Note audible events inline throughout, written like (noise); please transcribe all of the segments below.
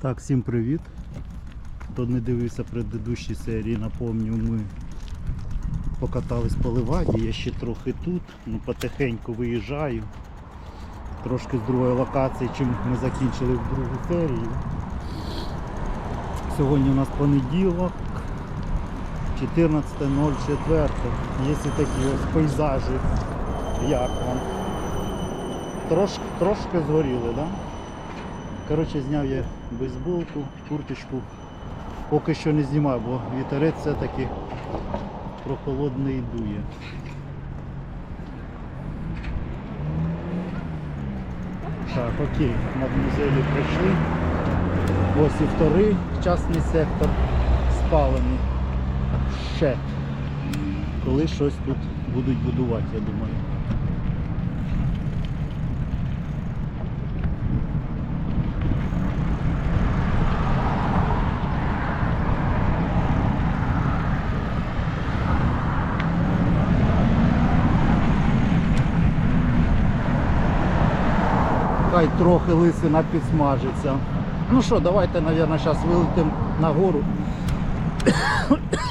Так, всім привіт. Хто не дивився предыдущі серії, напомню, ми покатались по Леваді, я ще трохи тут, ну потихеньку виїжджаю. Трошки з другої локації, чим ми закінчили в другу серію. Сьогодні у нас понеділок, 14.04. Є такі ось пейзажі. Як вам? Трошки, трошки згоріли? Да? Коротше, зняв я бейсболку, курточку. Поки що не знімаю, бо вітерець все-таки прохолодний дує. Так, окей, над музею пройшли. Ось і вторий частний сектор спалений. Ще. Коли щось тут будуть будувати, я думаю. Хай трохи лисина підсмажиться. Ну що, давайте, мабуть, зараз вилетимо на гору.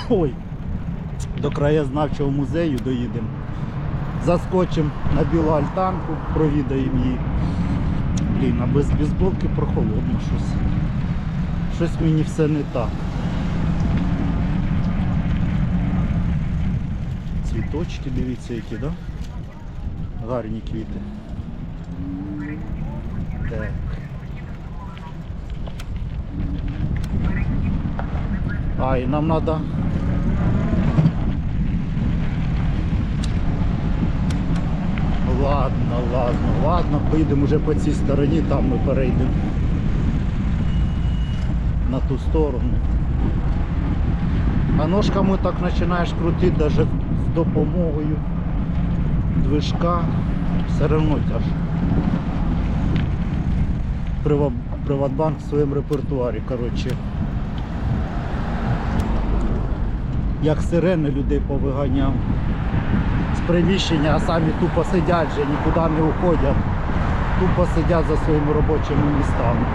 Ой, до краєзнавчого музею доїдемо. Заскочимо на білу альтанку, провідаємо її. Блін, а без бейсболки прохолодно щось. Щось мені все не так. Цвіточки, дивіться, які, да? Гарні квіти. Так. А, і нам треба. Ладно, ладно, ладно, поїдемо вже по цій стороні, там ми перейдемо на ту сторону. А ножками так починаєш крутити навіть з допомогою движка. Все одно тяжко. Прива- Приватбанк в своєму репертуарі, коротше. Як сирени людей повиганяв з приміщення, а самі тупо сидять вже, нікуди не уходять. Тупо сидять за своїми робочими містами.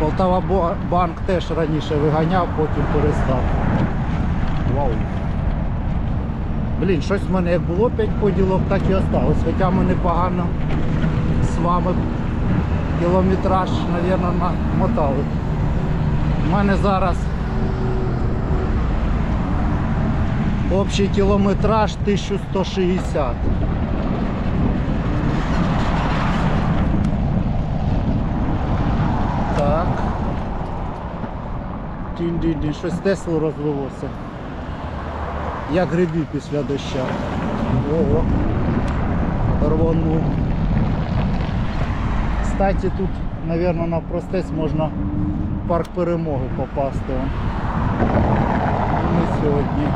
Полтава банк теж раніше виганяв, потім перестав. Вау. Блін, щось в мене як було 5 поділок, так і осталось. Хоча ми непогано з вами кілометраж, мабуть, намотали. У мене зараз общий кілометраж 1160. Так. Тінь-дінь-дінь, щось Теслу розлилося. Як грибів після доща. Ого. Рванув. Кстати, тут, наверное, на простець можна в парк перемоги попасти. Ми сьогодні.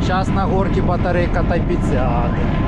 Зараз на горки батарейка та 50.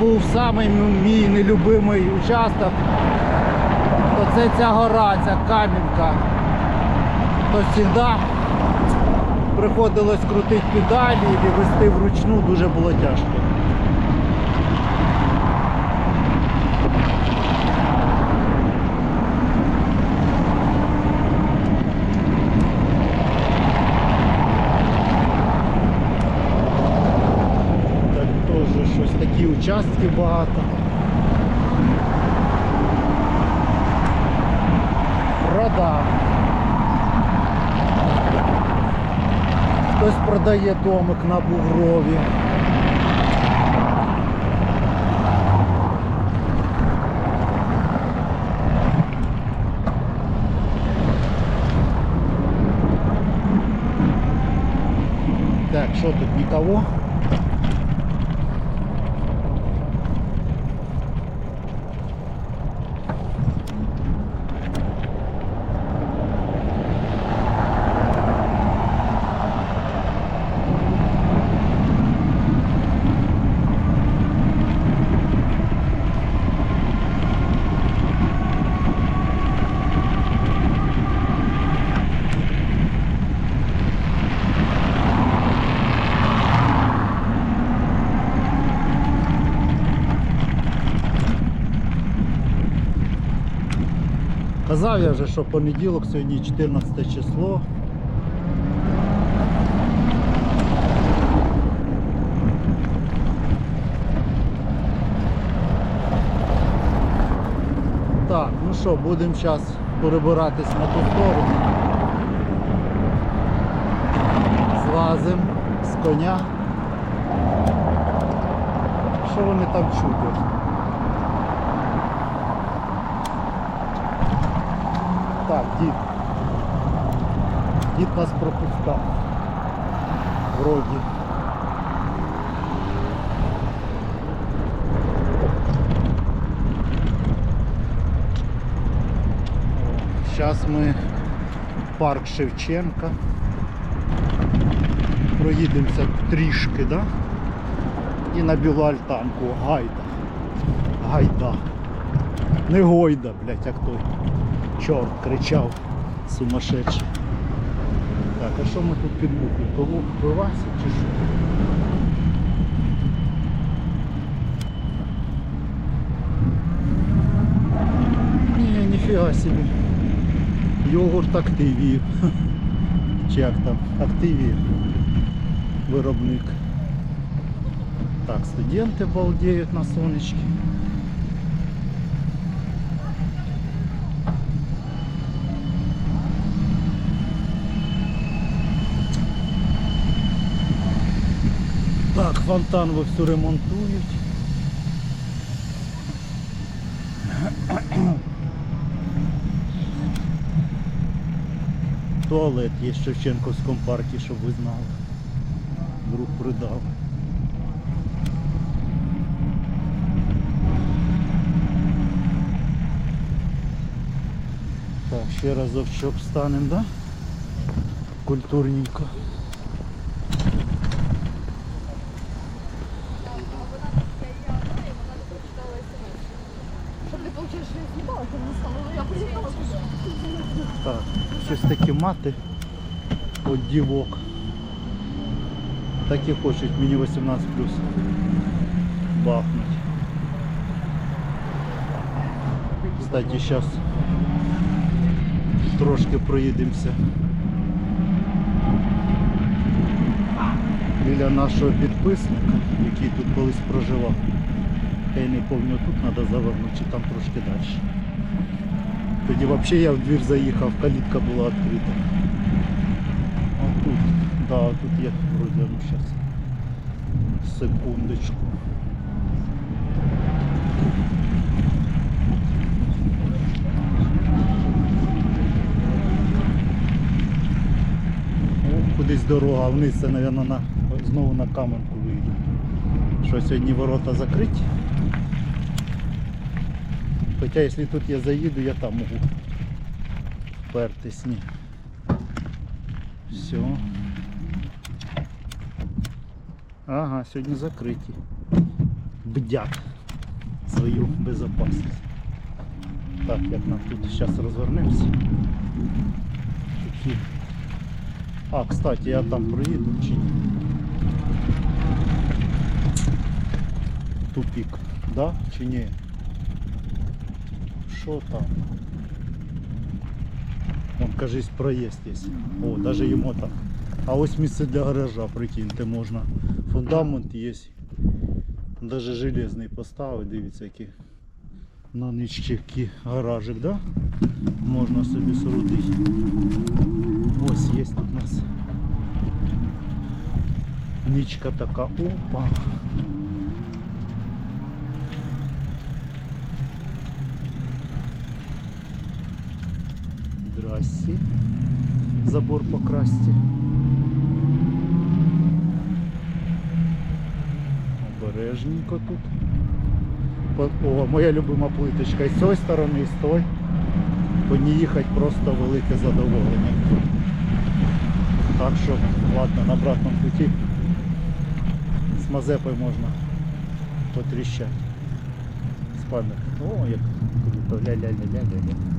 Був самий мій нелюбимий участок. То це ця гора, ця камінка. То завжди приходилось крутити педалі і вести вручну дуже було тяжко. Так теж щось такі участки багато. Продав. Хтось продає домик на бугрові. Так, что тут никого? Казав я вже, що понеділок, сьогодні 14 число. Так, ну що, будемо зараз перебиратись на ту сторону. Злазимо з коня. Що вони там чудять? Так, дід. Дід нас пропускав. Вроді. Зараз ми парк Шевченка. Проїдемося трішки, да? І на білу альтанку. Гайда. Гайда. Не гойда, блядь, як той чорт кричав сумасшедший. Так, а що ми тут під буквою? Пиво, пивасі чи що? Ні, ніфіга собі. Йогурт активії. (laughs) Чи як там? Активії. Виробник. Так, студенти балдеють на сонечки. Так, фонтан вовсю ремонтують. Туалет є в Шевченківському парку, щоб ви знали. Друг придав. Так, ще разочок встанемо, да? Культурненько. Щоб не получилось, що я знімала, то не стало. Ну, Я поїхала туди. Так, щось такі мати от дівок. Так і хочуть мені 18 плюс бахнуть. Кстати, зараз трошки проїдемося біля нашого підписника, який тут колись проживав. Я не пам'ятаю, тут треба завернути, чи там трошки далі. Тоді взагалі я в двір заїхав, калітка була відкрита. А тут, да, тут я вроде ну сейчас. Секундочку. О, кудись дорога вниз, це, мабуть, на, знову на каменку вийде. Що сьогодні ворота закриті. Хоча якщо тут я заїду, я там можу впертись. Ні. Все. Ага, сьогодні закриті. Бдять свою безопасність. Так, як нам тут зараз розвернемося. Такі. А, кстати, я там проїду чи ні? Тупик, да? Чи ні? Що там? Вон, кажись, проїзд є. О, даже йому так. А ось місце для гаража, прикиньте, можна. Фундамент є. Даже железний поставити, дивіться, який на ничці гаражик, да? Можна собі соорудити. Ось є тут у нас. Нічка така, опа. Здрасте. Забор покрасьте. пляжненько тут. О, моя любима плиточка з цієї сторони, і з тої. По ній їхати просто велике задоволення. Так що, ладно, на обратному путі з Мазепою можна потріщати. Спадок. О, як. Ля-ля-ля-ля-ля-ля.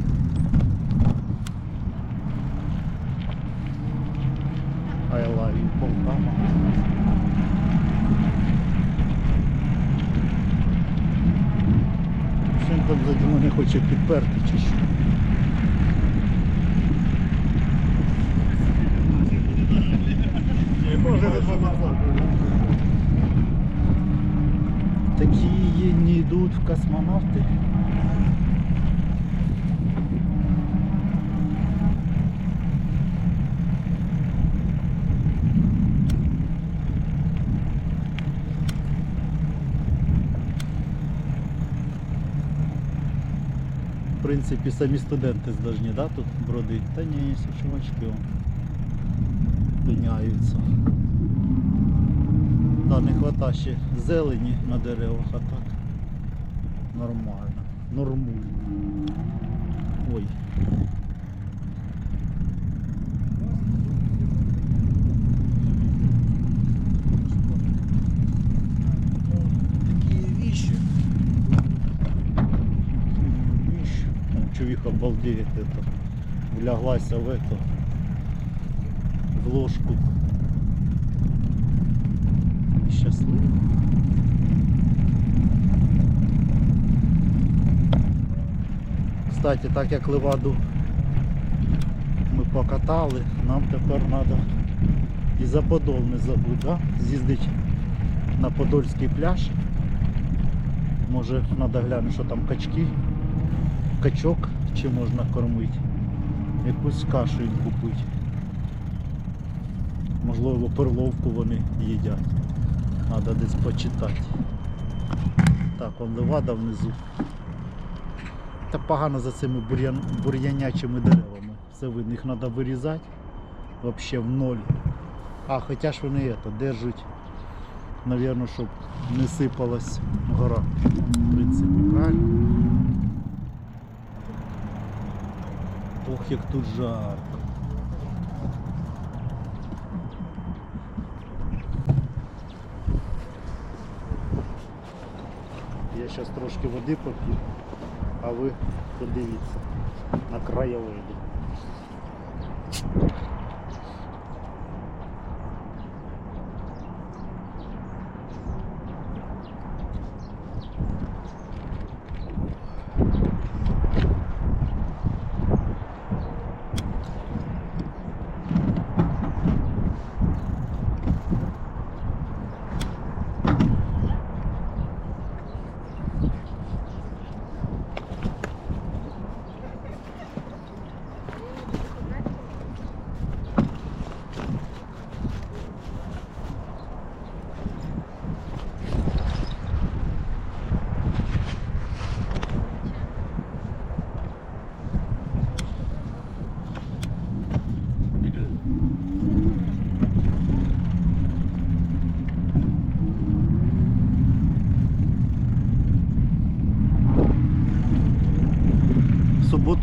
Love you, Полтава. Син там заді мене хоче підперти чи що. Такие не идут в космонавты. Принципі, самі студенти здажні, да, тут бродить? Та ні, є чувачки пиняються. Да, не хвата ще зелені на деревах, а так нормально. Нормуль. Ой. Балдеет это. Вляглась в эту. В ложку. Щасливо. Кстати, так як леваду ми покатали, нам тепер треба і за Подол не забудь, да? з'їздити на Подольський пляж. Може треба глянути, що там качки, качок чи можна кормити. Якусь кашу їм купити. Можливо, перловку вони їдять. Треба десь почитати. Так, он левада внизу. Та погано за цими бур'ян... бур'янячими деревами. Все видно, їх треба вирізати. Взагалі в ноль. А, хоча ж вони это, держать, навірно, щоб не сипалась гора. В принципі, правильно? Ох, як тут жарко. Я зараз трошки води поп'ю, а ви подивіться на краєвиди.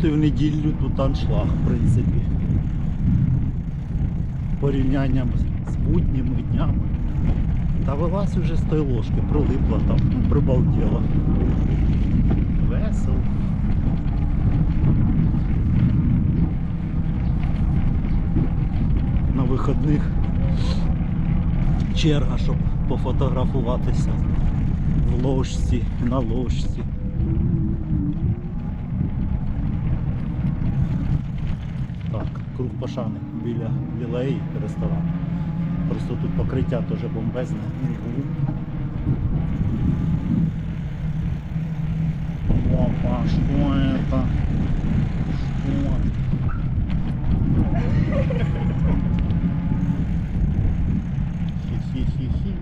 І в неділю тут аншлаг, в принципі. Порівнянням з- будніми днями. Та вилазь вже з тої ложки, прилипла там, прибалділа. Весело. На виходних черга, щоб пофотографуватися в ложці, на ложці. Так, круг Пашани біля лілеї ресторан. Просто тут покриття теж бомбезне. Опа, это? Что? Хи-хи-хи-хи.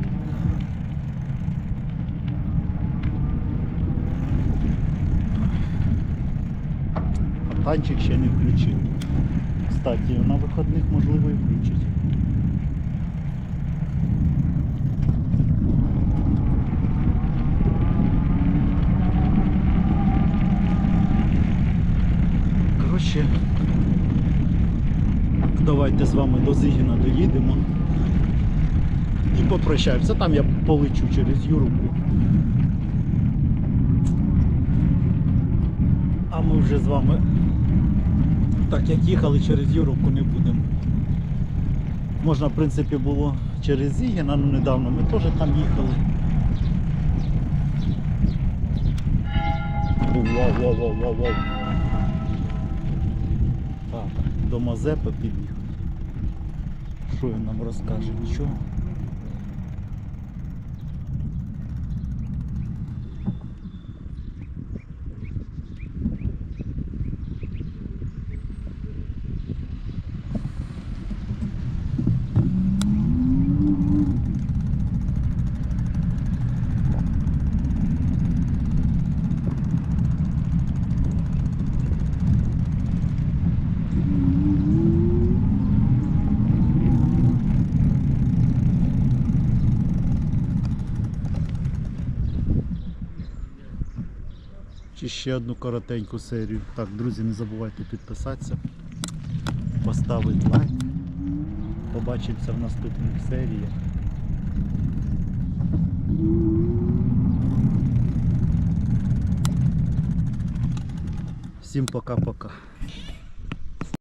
А танчик ще не включив кстати, на виходних можливо і включить. Коротше, давайте з вами до Зигіна доїдемо і попрощаємося. Там я полечу через Юрубу. А ми вже з вами так як їхали через Юрубку, не будемо. Можна, в принципі, було через Зігіна, ну недавно ми теж там їхали. Вау, вау, вау, вау. Так, до Мазепи під'їхав. Що він нам розкаже? Нічого. Чи ще одну коротеньку серію. Так, друзі, не забувайте підписатися, поставити лайк. Побачимося в наступних серіях. Всім пока-пока.